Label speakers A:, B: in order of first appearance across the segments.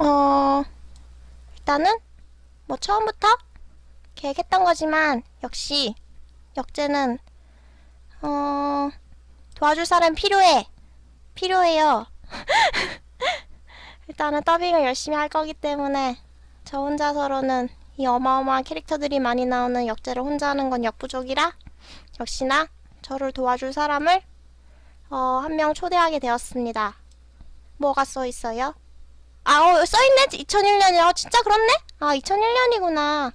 A: 어, 일단은 뭐 처음부터 계획했던 거지만 역시 역제는 어, 도와줄 사람 필요해. 필요해요. 일단은 더빙을 열심히 할 거기 때문에 저 혼자서로는 이 어마어마한 캐릭터들이 많이 나오는 역제를 혼자 하는 건 역부족이라 역시나 저를 도와줄 사람을 어, 한 명 초대하게 되었습니다. 뭐가 써 있어요? 아, 어, 써있네? 2001년이라. 어, 진짜 그렇네? 아, 2001년이구나.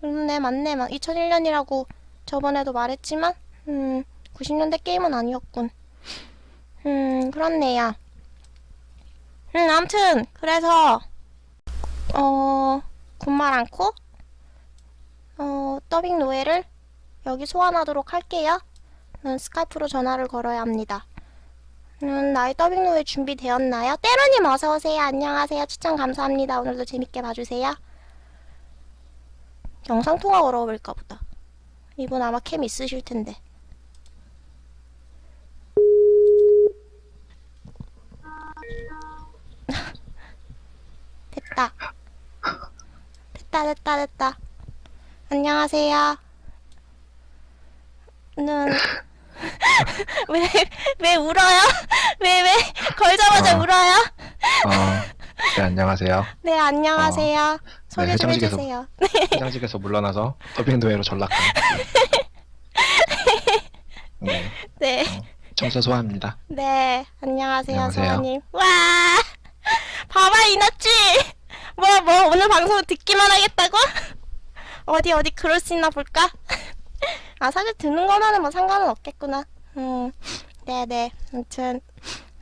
A: 그렇네, 맞네. 2001년이라고 저번에도 말했지만, 음, 90년대 게임은 아니었군. 음, 그렇네요. 음, 암튼, 그래서, 어, 군말 않고, 어, 더빙 노예를 여기 소환하도록 할게요. 음, 스카이프로 전화를 걸어야 합니다. 음, 나의 더빙 노예 준비되었나요? 때로님 어서오세요. 안녕하세요. 추천 감사합니다. 오늘도 재밌게 봐주세요. 영상통화 걸어볼까 보다. 이분 아마 캠 있으실 텐데. 됐다. 됐다, 됐다, 됐다. 안녕하세요. 는, 왜, 왜 울어요? 왜, 왜, 걸자마자
B: 어.
A: 울어요?
B: 어, 네, 안녕하세요.
A: 네, 안녕하세요. 소개 좀
B: 회장직에서-
A: 해주세요.
B: 회장직에서 물러나서 더빙 도예로 전락한. 네,
A: 네,
B: 청소 소아입니다.
A: 네, 안녕하세요,
B: 안녕하세요.
A: 소아님. 와, 봐봐, 이났지? 뭐, 뭐, 오늘 방송 듣기만 하겠다고? 어디, 어디, 그럴 수 있나 볼까? 아, 사실 듣는 거면은 뭐 상관은 없겠구나. 음, 네네. 아무튼,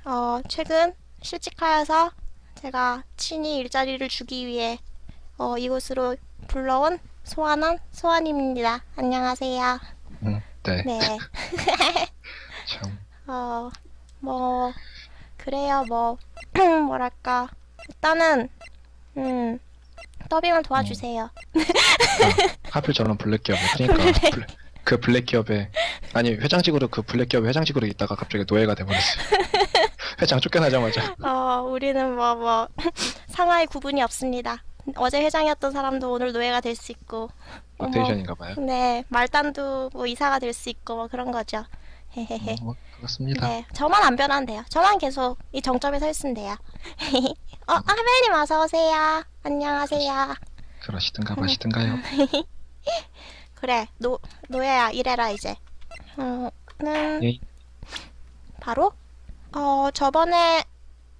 A: 어, 최근 실직하여서 제가 친히 일자리를 주기 위해, 어, 이곳으로 불러온 소환원, 소환입니다. 안녕하세요.
B: 음, 네,
A: 네.
B: 참.
A: 어, 뭐, 그래요, 뭐, 뭐랄까. 일단은, 음, 더빙을 도와주세요.
B: 아, 하필 저런 블랙 기업에 그러니까 블랙- 그 블랙 기업에 아니 회장직으로 그 블랙 기업에 회장직으로 있다가 갑자기 노예가 돼버렸어요. 회장 쫓겨나자마자
A: 어, 우리는 뭐, 뭐, 상하의 구분이 없습니다. 어제 회장이었던 사람도 오늘 노예가 될 수 있고, 어머.
B: 로테이션인가봐요.
A: 네, 말단도 뭐 이사가 될 수 있고, 뭐 그런 거죠. 헤헤헤.
B: 어, 뭐 그렇습니다.
A: 네, 저만 안 돼요. 저만 계속 이 정점에 서 있으면 돼요. 어, 하벨님 어서 오세요. 안녕하세요.
B: 그러시든가 마시든가요.
A: 그래 노 노예야 이래라 이제. 어는
B: 예.
A: 바로? 어 저번에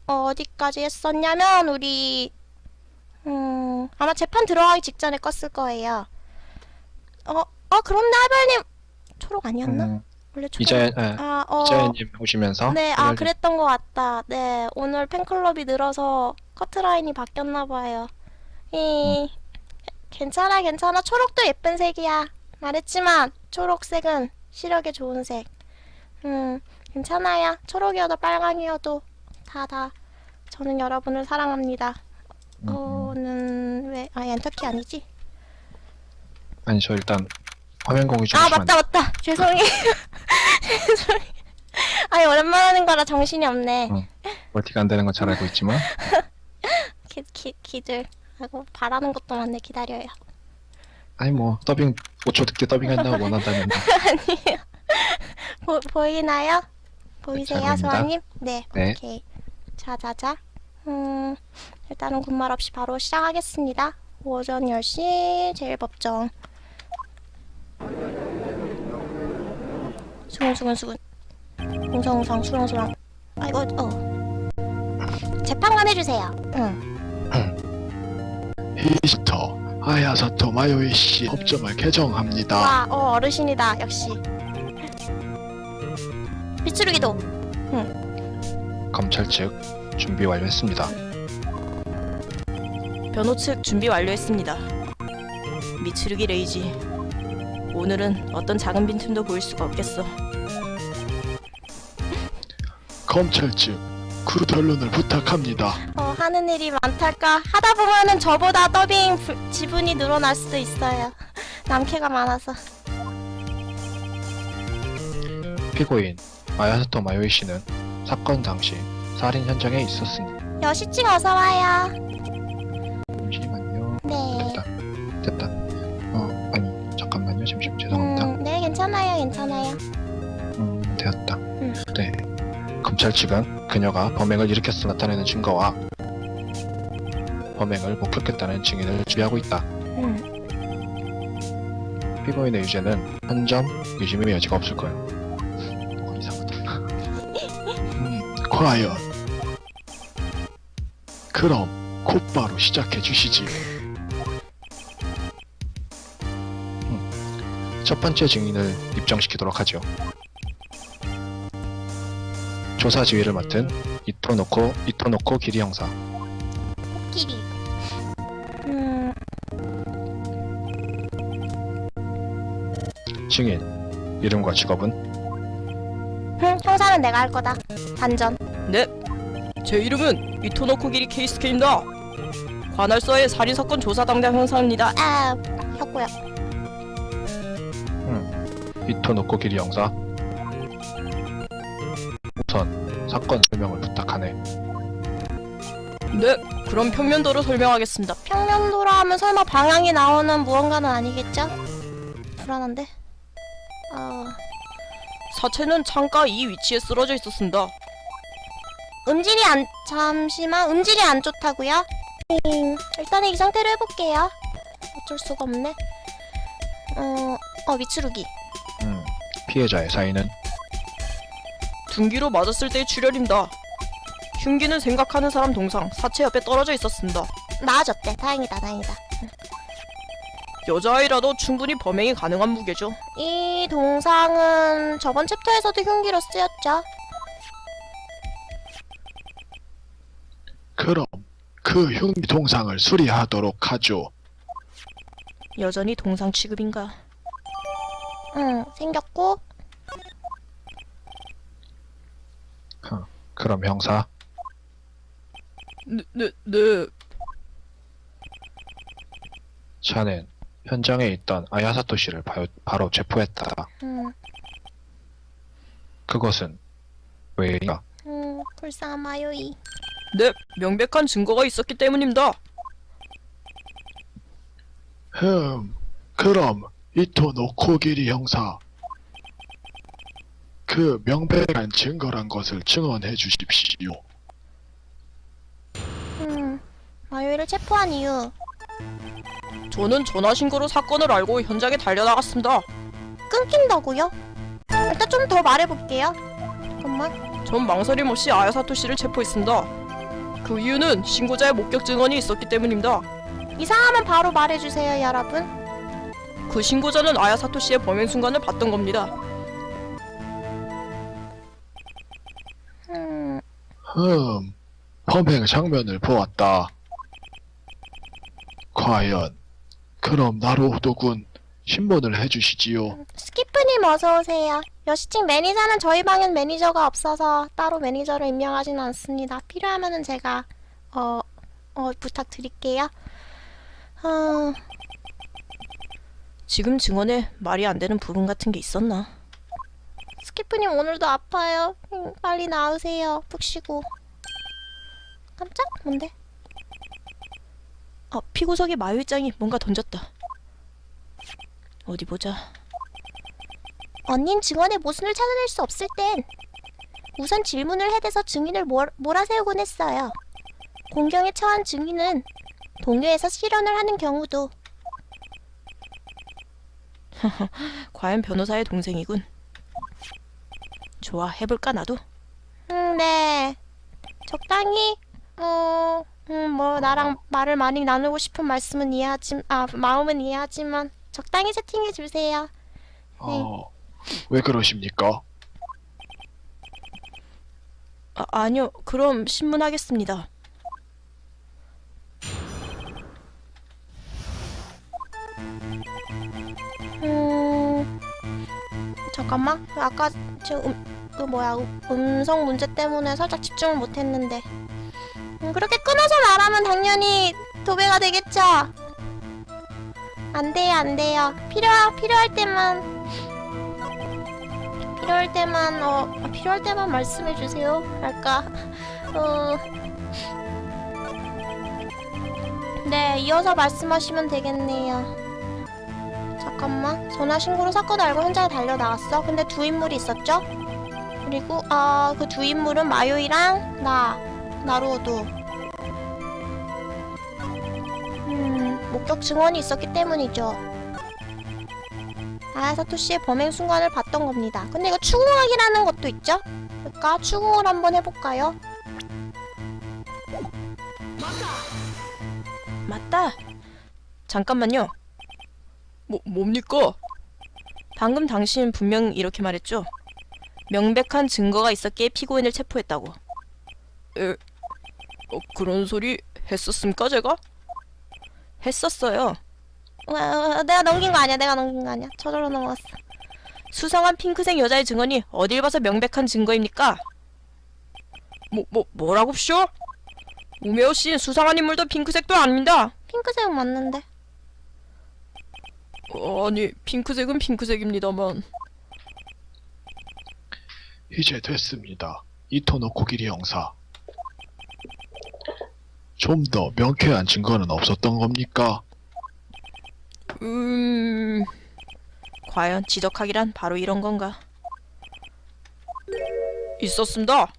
A: 어, 어디까지 했었냐면 우리 음 아마 재판 들어가기 직전에 껐을 거예요. 어 어 그런데 하벨님 초록 아니었나?
B: 음,
A: 원래 초록
B: 이자연, 예,
A: 아어.
B: 이자연님 오시면서
A: 네, 아, 그랬던 것 같다. 네, 오늘 팬클럽이 늘어서 커트라인이 바뀌었나 봐요. 이, 괜찮아, 괜찮아. 초록도 예쁜 색이야. 말했지만, 초록색은 시력에 좋은 색. 음, 괜찮아요. 초록이어도 빨강이어도 다, 다. 저는 여러분을 사랑합니다.
B: 음, 음.
A: 어는, 왜, 아, 엔터키 아니지?
B: 아니 저 일단 화면 공유 좀
A: 아,
B: 하시면 안
A: 맞다, 맞다. 죄송해요. 죄송해요. 아니, 오랜만에 하는 거라 정신이 없네.
B: 어. 멀티가 안 되는 건 잘 알고 있지만
A: 키, 키, 키들 하고 바라는 것도 많네 기다려요.
B: 아니 뭐 더빙 5초 듣게 더빙한다고 원한다면.
A: 아니에요. 보, 보이나요? 보이세요
B: 잘 보입니다.
A: 소아님? 네,
B: 네.
A: 오케이. 자자자. 음 일단은 군말 없이 바로 시작하겠습니다. 오전 10시 제일 법정. 수근수근수근. 웅성웅성 수렁수렁. 아이고 어. 재판관 해주세요. 응
B: 히스터 아야사토 마요이 씨 법정을 개정합니다.
A: 와, 어, 어르신이다, 역시. 빗수르기도.
B: 검찰 측 준비 완료했습니다.
C: 변호 측 준비 완료했습니다. 미츠루기 레이지. 오늘은 어떤 작은 빈틈도 보일 수가 없겠어.
B: 검찰 측 크루 변론을 부탁합니다.
A: 어, 하는 일이 많달까? 하다 보면은 저보다 더빙 부, 지분이 늘어날 수도 있어요. 남캐가 많아서.
B: 피고인 마야스토 마요이 씨는 사건 당시 살인 현장에 있었으니
A: 여시증 어서 와요.
B: 잠시만요.
A: 네. 됐다.
B: 됐다. 어, 아니 잠깐만요. 잠시만 죄송합니다.
A: 음, 네, 괜찮아요. 괜찮아요.
B: 음, 되었다. 검찰 측은 그녀가 범행을 일으켰음을 나타내는 증거와 범행을 목격했다는 증인을 준비하고 있다.
A: 음,
B: 피고인의 유죄는 한 점 의심의 여지가 없을 거야. 뭔가 이상하다. 음, 과연. 그럼 곧바로 시작해 주시지. 음, 첫 번째 증인을 입정시키도록 하죠. 조사 지휘를 맡은 이토노코 이토노코 기리 형사.
A: 끼리. 음,
B: 증인 이름과 직업은
A: 흠, 형사는 내가 할 거다. 반전.
C: 네. 제 이름은 이토노코 기리 케이스케입니다. 관할서의 살인 사건 조사 담당 형사입니다.
A: 아, 혔고요.
B: 이토노코 기리 형사. 우선 사건 설명을 부탁하네.
C: 네. 그럼 평면도로 설명하겠습니다.
A: 평면도라 하면 설마 방향이 나오는 무언가는 아니겠죠? 불안한데. 어,
C: 사체는 창가 이 위치에 쓰러져 있었습니다.
A: 음질이 안 잠시만 음질이 안 좋다고요? 음, 일단은 이 상태로 해볼게요. 어쩔 수가 없네. 어, 어 미츠루기.
B: 음, 피해자의 사인은
C: 둔기로 맞았을 때의 출혈입니다. 흉기는 생각하는 사람 동상 사체 옆에 떨어져 있었습니다.
A: 나아졌대. 다행이다, 다행이다.
C: 여자아이라도 충분히 범행이 가능한 무게죠.
A: 이 동상은 저번 챕터에서도 흉기로 쓰였죠.
B: 그럼 그 흉기 동상을 수리하도록 하죠.
C: 여전히 동상 취급인가?
A: 응, 생겼고
B: 그럼 형사
C: 네, 네, 네.
B: 자넨 현장에 있던 아야사토 씨를 바, 바로 체포했다.
A: 음,
B: 그것은 왜인가?
A: 음, 불쌍한 마요이.
C: 네, 명백한 증거가 있었기 때문입니다.
B: 흠, 그럼 이토 노 코기리 형사 그 명백한 증거란 것을 증언해 주십시오.
A: 음, 마요이를 체포한 이유.
C: 저는 전화 신고로 사건을 알고 현장에 달려나갔습니다.
A: 끊긴다고요? 일단 좀 더 말해볼게요. 잠깐만.
C: 전 망설임 없이 아야사토 씨를 체포했습니다. 그 이유는 신고자의 목격 증언이 있었기 때문입니다.
A: 이상하면 바로 말해주세요, 여러분.
C: 그 신고자는 아야사토 씨의 범행 순간을 봤던 겁니다.
B: 흠, 범행 장면을 보았다. 과연 그럼 나루호도군 신문을 해주시지요.
A: 스키프님 어서오세요. 여시칭 매니저는 저희 방엔 매니저가 없어서 따로 매니저를 임명하지는 않습니다. 필요하면은 제가, 어, 어, 부탁드릴게요. 어,
C: 지금 증언에 말이 안 되는 부분 같은 게 있었나?
A: 스키프님 오늘도 아파요. 음, 빨리 나으세요. 푹 쉬고. 깜짝? 뭔데?
C: 아, 피구석의 마유짱이 뭔가 던졌다. 어디 보자.
A: 언닌 증언의 모순을 찾아낼 수 없을 땐 우선 질문을 해대서 증인을 몰, 몰아세우곤 했어요. 공경에 처한 증인은 동료에서 실언을 하는 경우도
C: 과연 변호사의 동생이군. 좋아, 해볼까 나도?
A: 음, 네. 적당히 어, 음, 뭐 나랑 말을 많이 나누고 싶은 말씀은 이해하지, 아 마음은 이해하지만 적당히 채팅해 주세요.
B: 어, 왜 그러십니까?
C: 아, 아니요, 그럼 신문하겠습니다.
A: 음, 잠깐만. 아까 저 음, 그 뭐야 음, 음성 문제 때문에 살짝 집중을 못했는데. 음, 그렇게 끊어서 말하면 당연히 도배가 되겠죠. 안 돼요, 안 돼요. 필요 필요할 때만 필요할 때만 어 아, 필요할 때만 말씀해 주세요. 할까? 어. 네, 이어서 말씀하시면 되겠네요. 잠깐만. 전화 신고로 사건 알고 현장에 달려 나갔어. 근데 두 인물이 있었죠? 그리고 아 그 두 인물은 마요이랑 나 나루오도 음 목격 증언이 있었기 때문이죠. 아야사토 씨의 범행 순간을 봤던 겁니다. 근데 이거 추궁하기라는 것도 있죠? 그러니까 추궁을 한번 해볼까요?
C: 맞다. 잠깐만요. 뭐 뭡니까? 방금 당신 분명 이렇게 말했죠. 명백한 증거가 있었기에 피고인을 체포했다고. 에, 어, 그런 소리 했었습니까 제가? 했었어요.
A: 와, 와, 내가 넘긴 거 아니야. 내가 넘긴 거 아니야. 저절로 넘어갔어.
C: 수상한 핑크색 여자의 증언이 어딜 봐서 명백한 증거입니까? 뭐, 뭐, 뭐라고쇼? 우메오 씨는 수상한 인물도 핑크색도 아닙니다.
A: 핑크색은 맞는데.
C: 아니, 핑크색은 핑크색입니다만.
B: 이제 됐습니다. 이토노 코기리 형사. 좀 더 명쾌한 증거는 없었던 겁니까?
C: 음... 과연 지적하기란 바로 이런 건가? 있었습니다.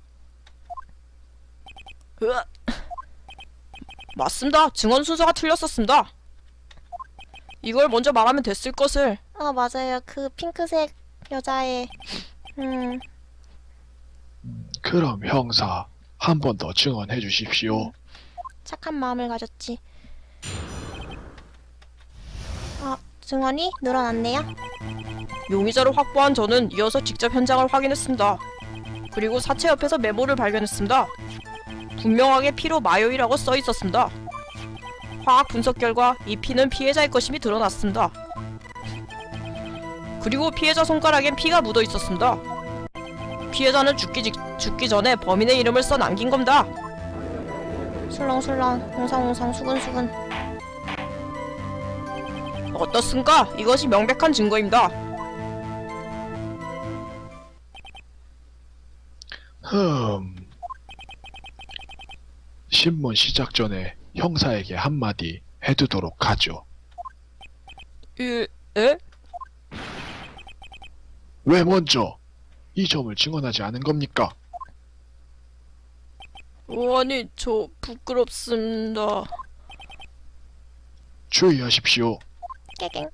C: 으악. 맞습니다. 증언 순서가 틀렸었습니다. 이걸 먼저 말하면 됐을 것을.
A: 아, 맞아요. 그 핑크색 여자의 음,
B: 그럼 형사, 한 번 더 증언해 주십시오.
A: 착한 마음을 가졌지. 아, 증언이 늘어났네요.
C: 용의자를 확보한 저는 이어서 직접 현장을 확인했습니다. 그리고 사체 옆에서 메모를 발견했습니다. 분명하게 피로 마요이라고 써 있었습니다. 화학 분석 결과 이 피는 피해자의 것임이 드러났습니다. 그리고 피해자 손가락엔 피가 묻어 있었습니다. 피해자는 죽기, 직, 죽기 전에 범인의 이름을 써 남긴 겁니다.
A: 술렁술렁, 웅성웅성, 수근수근.
C: 어떻습니까? 이것이 명백한 증거입니다.
B: 흠. 신문 시작 전에 형사에게 한마디 해두도록 하죠.
C: 에? 에?
B: 왜 먼저 이 점을 증언하지 않은 겁니까?
C: 어, 아니, 저 부끄럽습니다.
B: 주의하십시오.
A: 깨갱.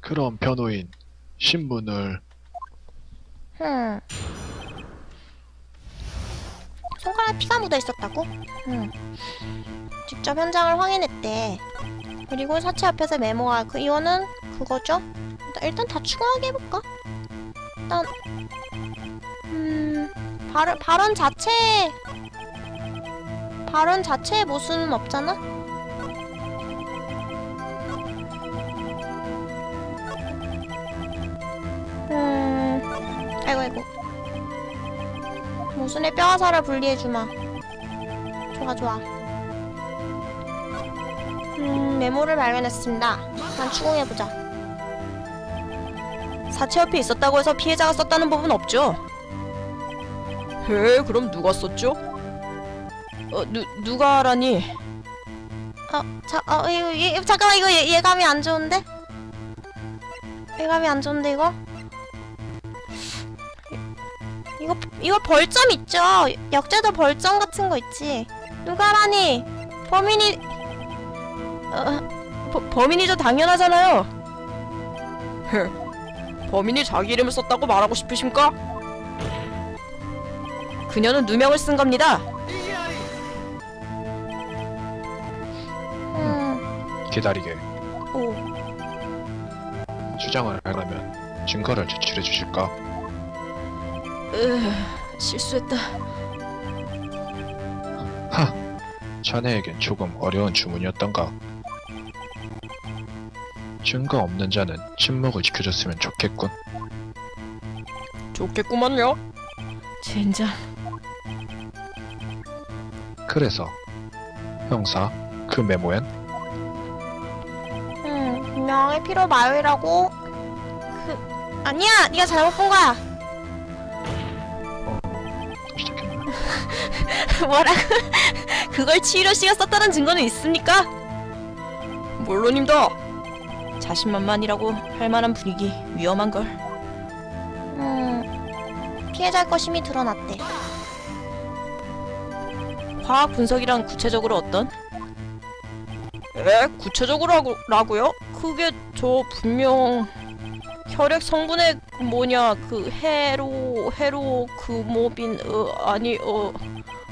B: 그럼 변호인, 신문을
A: 흠. 손가락에 피가 묻어 있었다고? 흠. 직접 현장을 확인했대. 그리고 사체 앞에서 메모가 그 이거는 그거죠? 일단, 일단 다 추궁하게 해볼까? 일단 음 발언 발언 자체에 발언 자체에 모순은 없잖아? 음 아이고 아이고 모순의 뼈화살을 분리해주마 좋아 좋아 음 메모를 발견했습니다 난 추궁해보자
C: 사체 옆에 있었다고 해서 피해자가 썼다는 법은 없죠. 에, 그럼 누가 썼죠? 어, 누, 누가라니?
A: 어, 자, 어, 이거, 이, 잠깐만, 이거 예, 예감이 안 좋은데? 예감이 안 좋은데, 이거? 이거, 이거 벌점 있죠? 역제도 벌점 같은 거 있지? 누가라니? 범인이, 어,
C: 버, 범인이죠, 당연하잖아요. 헤, 범인이 자기 이름을 썼다고 말하고 싶으십니까? 그녀는 누명을 쓴 겁니다.
B: 기다리게
A: 오.
B: 주장을 하려면 증거를 제출해 주실까?
C: 으, 실수했다.
B: 하, 자네에겐 조금 어려운 주문이었던가? 증거 없는 자는 침묵을 지켜줬으면 좋겠군.
C: 좋겠구만요. 젠장.
B: 그래서 형사, 그 메모엔
A: 명하게 피로 마요이라고. 그, 아니야! 네가 잘못 본 거야!
B: 또 시작했나?
C: 뭐라고? 그걸 치히로 씨가 썼다는 증거는 있습니까? 물론입니다. 자신만만이라고 할 만한 분위기 위험한 걸.
A: 음, 피해자일 것임이 드러났대.
C: 화학 분석이란 구체적으로 어떤? 에? 구체적으로 라고, 라고요? 그게 저 분명 혈액 성분의 그 뭐냐 그 헤로 헤로 그모빈 어 아니 어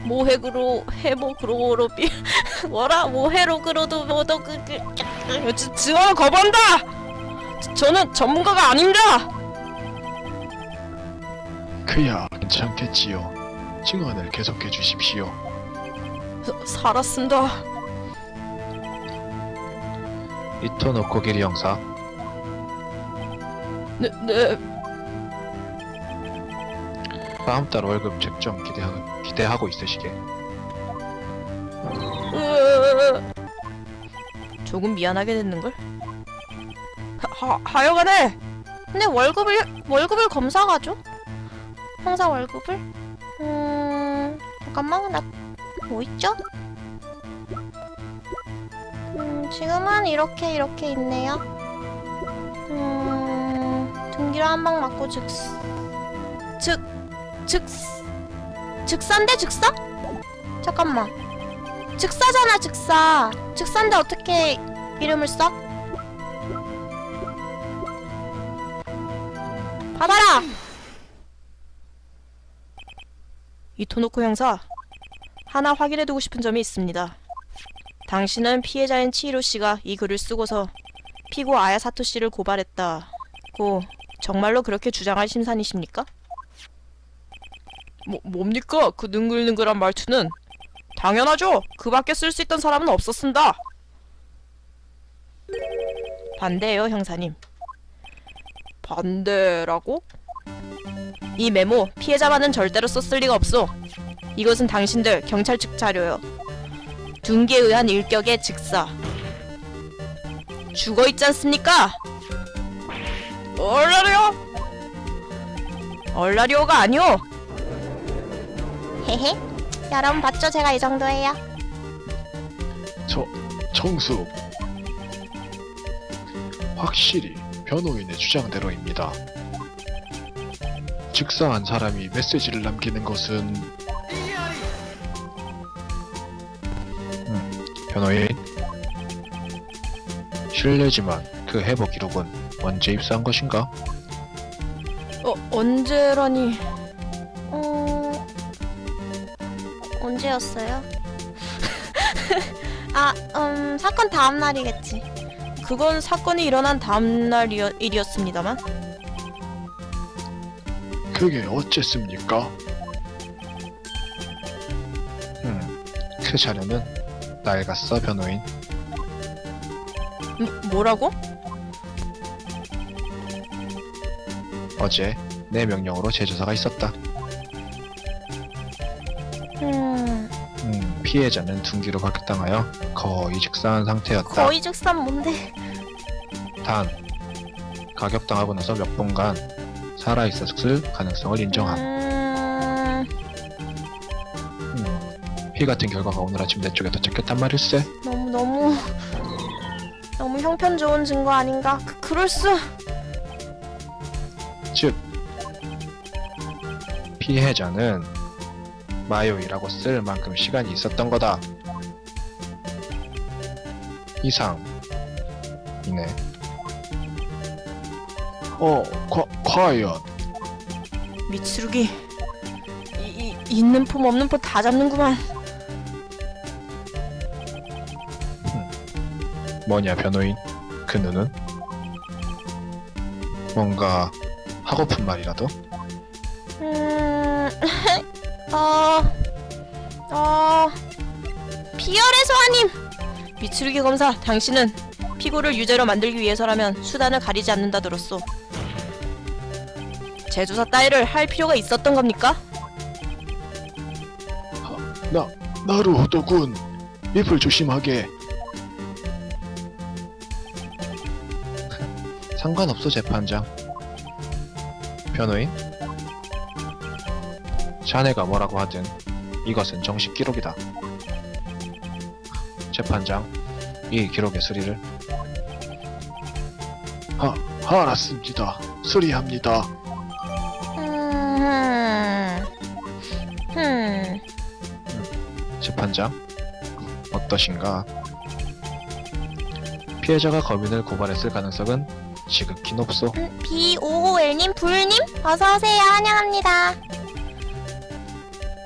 C: 모헤그로 헤모그로로빈 뭐라 모헤로그로도 뭐도 그그 그, 지- 지원을 거부한다. 저- 저는 전문가가 아닙니다.
B: 그야 괜찮겠지요. 증언을 계속해 주십시오.
C: 사- 살았습니다.
B: 이토 노코 기리 형사.
C: 네, 네,
B: 다음 달 월급 책좀 기대하, 기대하고 있으시게.
C: 으... 조금 미안하게 됐는걸? 하, 하여간에
A: 근데 월급을 월급을 검사가 줘? 형사 월급을? 음 잠깐만 나 뭐 있죠? 음 지금은 이렇게 이렇게 있네요. 음 등기로 한 방 맞고 즉즉즉 즉사인데 즉사? 잠깐만 즉사잖아 즉사 즉사인데 어떻게 이름을 써? 받아라!
C: 이토노코 형사 하나 확인해두고 싶은 점이 있습니다. 당신은 피해자인 치히로 씨가 이 글을 쓰고서 피고 아야 사토 씨를 고발했다고 정말로 그렇게 주장할 심산이십니까? 뭐 뭡니까 그 능글능글한 말투는 당연하죠. 그 밖에 쓸 수 있던 사람은 없었습니다. 반대예요 형사님. 반대라고? 이 메모 피해자만은 절대로 썼을 리가 없어. 이것은 당신들 경찰 측 자료요. 둔기에 의한 일격의 즉사. 죽어 있지 않습니까? 얼라리오? 얼라리오가 아니오.
A: 헤헤. 여러분 봤죠? 제가 이 정도예요.
B: 저 정수. 확실히 변호인의 주장대로입니다. 즉사한 사람이 메시지를 남기는 것은 변호인 실례지만 그 해보 기록은 언제 입수한 것인가?
C: 어 언제라니?
A: 음... 언제였어요? 아, 음, 사건 다음 날이겠지.
C: 그건 사건이 일어난 다음 날 일이었습니다만.
B: 그게 어쨌습니까? 음, 그 자료는 낡았어 변호인.
C: 음, 뭐라고?
B: 어제 내 명령으로 제조사가 있었다.
A: 음,
B: 음, 피해자는 둔기로 발각당하여 거의 즉사한 상태였다.
A: 거의 즉산 뭔데?
B: 단 가격당하고 나서 몇 분간 살아 있었을 가능성을 인정함.
A: 음,
B: 피 같은 결과가 오늘 아침 내 쪽에 도착했단 말일세.
A: 너무, 너무, 너무 형편 좋은 증거 아닌가? 그, 그럴 수.
B: 즉 피해자는 마요이라고 쓸 만큼 시간이 있었던 거다. 이상 이네. 어, 과, 과연
C: 미츠루기 이, 이, 있는 폼 없는 폼 다 잡는구만
B: 뭐냐 변호인? 그 눈은? 뭔가 하고픈 말이라도?
A: 음, 어, 어, 비열의 소아님!
C: 미츠루기 검사 당신은 피고를 유죄로 만들기 위해서라면 수단을 가리지 않는다 들었소 제조사 따위를 할 필요가 있었던 겁니까?
B: 나 나루호도군 잎을 조심하게 상관없어 재판장. 변호인? 자네가 뭐라고 하든 이것은 정식 기록이다. 재판장 이 기록의 수리를? 하, 알았습니다. 수리합니다. 재판장 어떠신가? 피해자가 거민을 고발했을 가능성은 지극히 높소.
A: 음, B551님, 불님, 어서오세요. 환영합니다.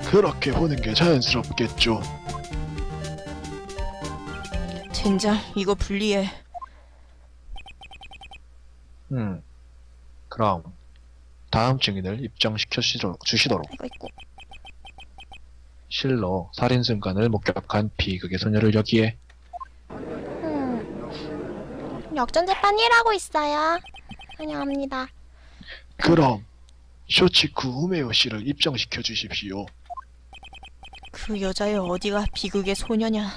B: 그렇게 보는 게 자연스럽겠죠.
C: 젠장, 이거 불리해.
B: 음, 그럼 다음 증인을 입증시켜 주시도록, 주시도록
A: 이거 있고.
B: 실로 살인 순간을 목격한 비극의 소녀를 여기에
A: 음. 역전 재판 일하고 있어요. 환영합니다.
B: 그럼 쇼치쿠 우메요 씨를 입증시켜 주십시오.
C: 그 여자의 어디가 비극의 소녀냐.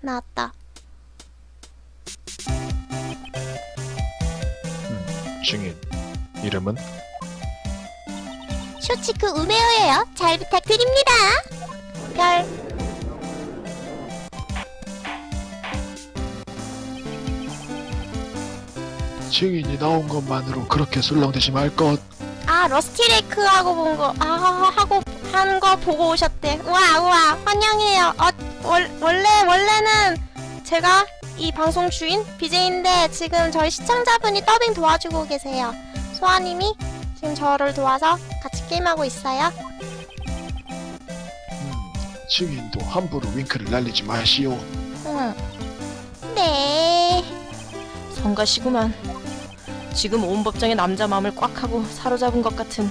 A: 나왔다.
B: 증인 이름은
A: 쇼치크 우메오예요. 잘 부탁드립니다. 별.
B: 증인이 나온 것만으로 그렇게 술렁대지 말 것.
A: 아 러스티레이크 하고 본 거. 아 하고 한 거 보고 오셨대. 우와 우와 환영해요. 어 월, 원래 원래는 제가 이 방송 주인 BJ인데 지금 저희 시청자분이 더빙 도와주고 계세요. 소아님이 지금 저를 도와서 같이 게임하고 있어요.
B: 음, 증인도 함부로 윙크를 날리지 마시오.
A: 응. 네.
C: 성가시구만. 지금 온 법정의 남자 마음을 꽉 하고 사로잡은 것 같은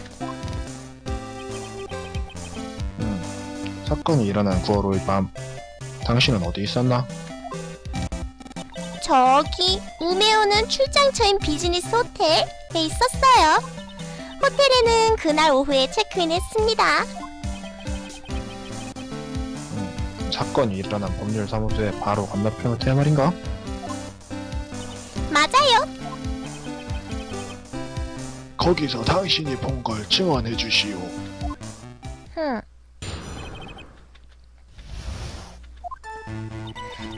B: 음, 사건이 일어난 9월 5일 밤 당신은 어디 있었나?
A: 저기 우메오는 출장처인 비즈니스 호텔에 있었어요. 호텔에는 그날 오후에 체크인했습니다.
B: 사건이 일어난 법률 사무소의 바로 건너편 호텔 말인가?
A: 맞아요.
B: 거기서 당신이 본 걸 증언해 주시오.
A: 흠.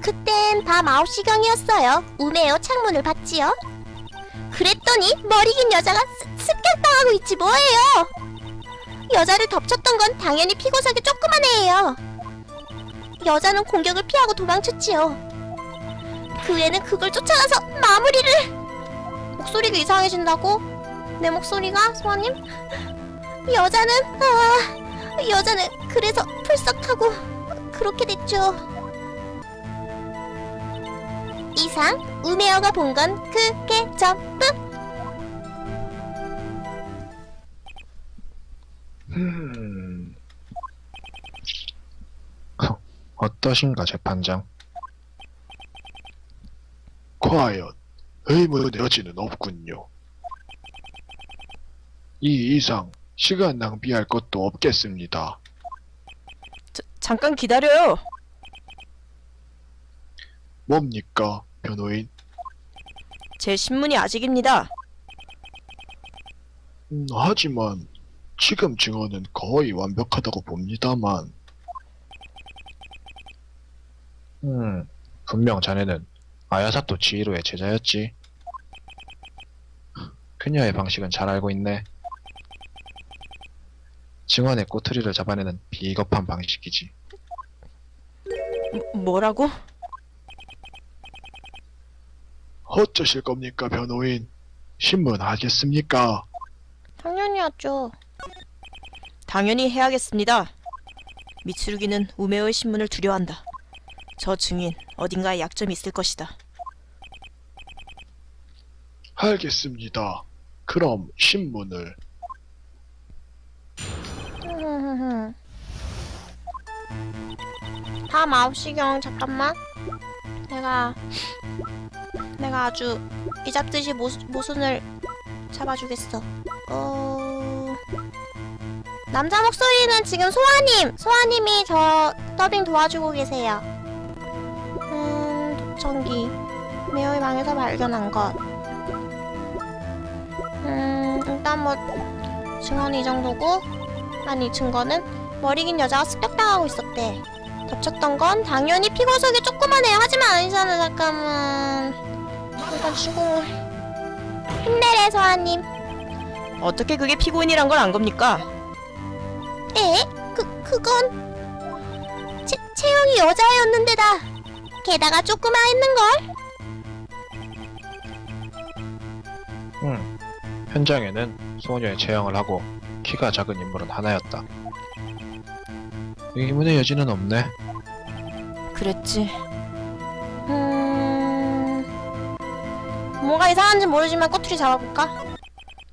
A: 그땐 밤 9시경이었어요. 우메오 창문을 봤지요. 그랬더니 머리 긴 여자가 습- 습격당하고 있지 뭐예요. 여자를 덮쳤던 건 당연히 피고석의 조그만 애예요. 여자는 공격을 피하고 도망쳤지요. 그 애는 그걸 쫓아가서 마무리를... 목소리가 이상해진다고? 내 목소리가? 소아님? 여자는... 아... 여자는 그래서 풀썩하고 그렇게 됐죠. 이상 우메어가 본 건 그게 전부.
B: 음... 어떠신가 재판장? 과연 의문의 여지는 없군요. 이 이상 시간 낭비할 것도 없겠습니다.
C: 자, 잠깐 기다려요.
B: 뭡니까, 변호인?
C: 제 신문이 아직입니다.
B: 음, 하지만 지금 증언은 거의 완벽하다고 봅니다만. 음, 분명 자네는 아야사토 지히로의 제자였지. 그녀의 방식은 잘 알고 있네. 증언의 꼬투리를 잡아내는 비겁한 방식이지.
C: 뭐- 뭐라고?
B: 어쩌실 겁니까, 변호인? 신문하겠습니까?
A: 당연히였죠.
C: 당연히 해야겠습니다. 미츠루기는 우메오의 신문을 두려워한다. 저 증인 어딘가에 약점이 있을 것이다.
B: 알겠습니다. 그럼 신문을
A: 밤 9시경 잠깐만. 내가 내가 아주 이 잡듯이 모, 모순을 잡아주겠어. 어... 남자 목소리는 지금 소아님! 소아님이 저 더빙 도와주고 계세요. 음, 독청기. 메어의 방에서 발견한 것. 음, 일단 뭐, 증언이 이 정도고, 아니, 증거는 머리 긴 여자가 습격당하고 있었대. 덮쳤던 건 당연히 피고석에 조그만 해요. 하지만 아니잖아, 잠깐만. 일단 추궁을. 힘내래, 소아님.
C: 어떻게 그게 피고인이란 걸 안 겁니까?
A: 에? 그, 그건... 채, 채영이 여자애였는데다 게다가 조그마했는걸?
B: 응. 현장에는 소녀의 체형을 하고 키가 작은 인물은 하나였다. 의문의 여지는 없네.
C: 그랬지.
A: 음... 뭔가 이상한지 모르지만 꼬투리 잡아볼까?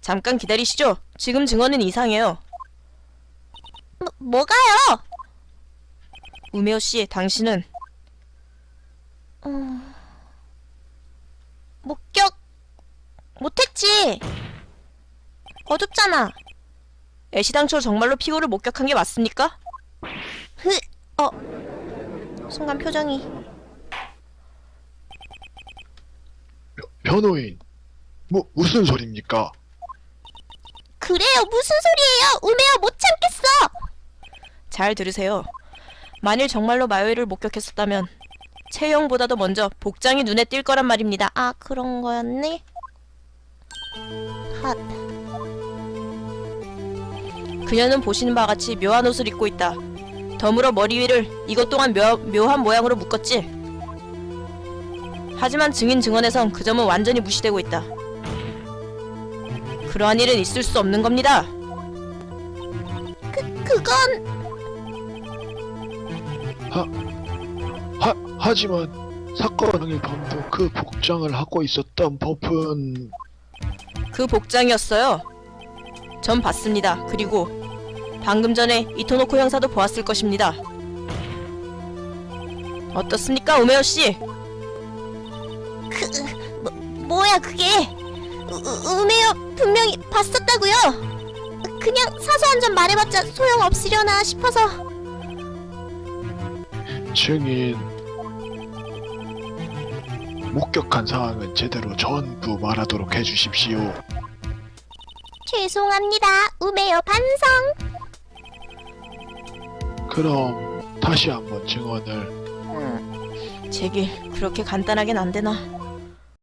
C: 잠깐 기다리시죠. 지금 증언은 이상해요.
A: 뭐, 뭐가요?
C: 우메오 씨, 당신은
A: 음... 목격... 못했지 어둡잖아
C: 애시당초 정말로 피고를 목격한 게 맞습니까?
A: 흐... 어... 순간 표정이
B: 변호인, 뭐 무슨 소리입니까?
A: 그래요 무슨 소리예요 우메야 못 참겠어
C: 잘 들으세요. 만일 정말로 마요이를 목격했었다면 채영보다도 먼저 복장이 눈에 띌 거란 말입니다.
A: 아 그런 거였니? 핫
C: 그녀는 보시는 바와 같이 묘한 옷을 입고 있다. 덤으로 머리 위를 이것 또한 묘, 묘한 모양으로 묶었지. 하지만 증인 증언에선 그 점은 완전히 무시되고 있다. 그러한 일은 있을 수 없는 겁니다.
A: 그건
B: 하, 하지만 사건 당일 밤도 그 복장을 하고 있었던 법은
C: 그 복장이었어요. 전 봤습니다. 그리고 방금 전에 이토노코 형사도 보았을 것입니다. 어떻습니까, 오메오 씨?
A: 그... 뭐, 뭐야 그게 우, 우- 우메요 분명히 봤었다고요 그냥 사소한 점 말해봤자 소용없으려나 싶어서
B: 증인 목격한 사항은 제대로 전부 말하도록 해주십시오.
A: 죄송합니다 우메요 반성
B: 그럼 다시 한번 증언을
A: 음,
C: 제길 그렇게 간단하겐 안 되나?